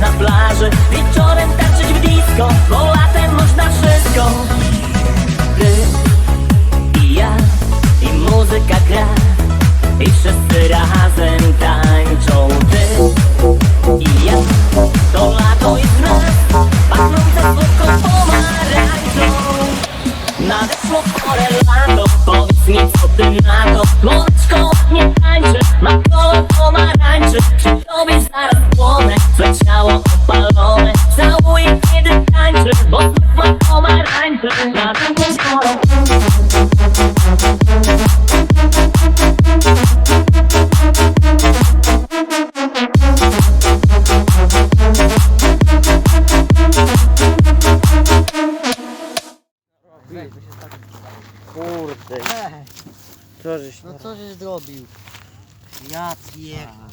na plaży. Wieczorem tańczyć w disco, bo latem można wszystko. Ty i ja i muzyka gra. I wszyscy razem tańczą. Ty i ja, to lato i z nas. Pachnące słodką pomarańczą. Nadeszło porę lato, powiedz mi co ty na to? Słoneczko nie tańczy, ma to Kurde, co żeś No co żeś zrobił? Ja pier...